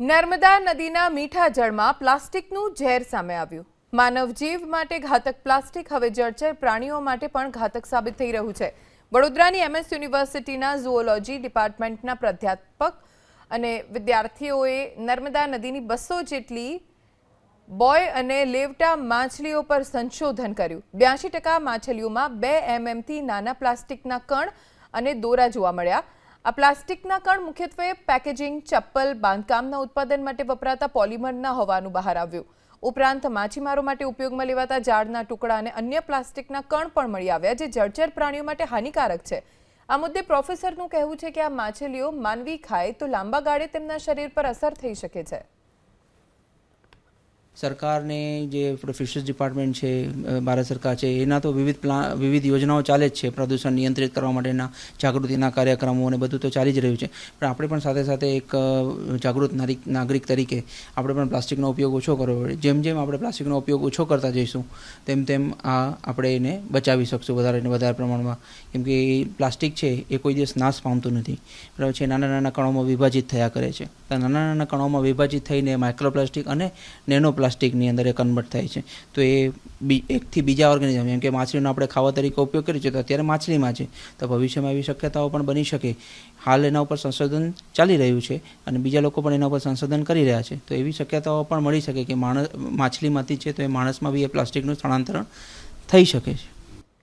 નર્મદા નદીના મીઠા જળમાં પ્લાસ્ટિકનું ઝેર સામે આવ્યું. માનવ જીવ માટે ઘાતક પ્લાસ્ટિક હવે જળચર પ્રાણીઓ માટે પણ ઘાતક સાબિત થઈ રહ્યું છે. વડોદરાની એમએસ યુનિવર્સિટીના ઝુઓલોજી ડિપાર્ટમેન્ટના પ્રાધ્યાપક અને વિદ્યાર્થીઓએ નર્મદા નદીની બસો જેટલી બોય અને લેવટા માછલીઓ પર સંશોધન કર્યું. બ્યાસી ટકા માછલીઓમાં બે એમએમથી નાના પ્લાસ્ટિકના કણ અને દોરા જોવા મળ્યા. આ પ્લાસ્ટિકના કણ મુખ્યત્વે પેકેજિંગ, ચપ્પલ, બાંધકામના ઉત્પાદન માટે વપરાતા પોલિમરના હોવાનું બહાર આવ્યું. ઉપરાંત માછીમારો માટે ઉપયોગમાં લેવાતા ઝાડના ટુકડા અને અન્ય પ્લાસ્ટિકના કણ પણ મળી આવ્યા, જે જળચર પ્રાણીઓ માટે હાનિકારક છે. આ મુદ્દે પ્રોફેસરનું કહેવું છે કે આ માછલીઓ માનવી ખાય તો લાંબા ગાળે તેમના શરીર પર અસર થઈ શકે છે. સરકારની જે ફિશરીઝ ડિપાર્ટમેન્ટ છે ભારત સરકાર છે, એના તો વિવિધ પ્લાન વિવિધ યોજનાઓ ચાલે જ છે. પ્રદૂષણ નિયંત્રિત કરવા માટેના જાગૃતિના કાર્યક્રમો અને બધું તો ચાલી જ રહ્યું છે. પણ આપણે પણ સાથે સાથે એક જાગૃત નાગરિક તરીકે આપણે પણ પ્લાસ્ટિકનો ઉપયોગ ઓછો કરવો પડે. જેમ જેમ આપણે પ્લાસ્ટિકનો ઉપયોગ ઓછો કરતા જઈશું, તેમ તેમ આ આપણે એને બચાવી શકશું વધારે વધારે પ્રમાણમાં. કેમ કે એ પ્લાસ્ટિક છે, એ કોઈ દિવસ નાશ પામતું નથી. બરાબર છે? નાના નાના કણોમાં વિભાજિત થયા કરે છે. નાના નાના કણોમાં વિભાજિત થઈને માઇક્રોપ્લાસ્ટિક અને નેનો પ્લાસ્ટિકની અંદર એ કન્વર્ટ થાય છે. તો એ બી, એકથી બીજા ઓર્ગેનિઝમ જેમ કે માછલીનો આપણે ખાવા તરીકે ઉપયોગ કરીએ છીએ, તો અત્યારે માછલીમાં છે. તો ભવિષ્યમાં એવી શક્યતાઓ પણ બની શકે. હાલ એના ઉપર સંશોધન ચાલી રહ્યું છે અને બીજા લોકો પણ એના ઉપર સંશોધન કરી રહ્યા છે. તો એવી શક્યતાઓ પણ મળી શકે કે માણસ, માછલીમાંથી છે તો એ માણસમાં બી એ પ્લાસ્ટિકનું સ્થળાંતરણ થઈ શકે છે.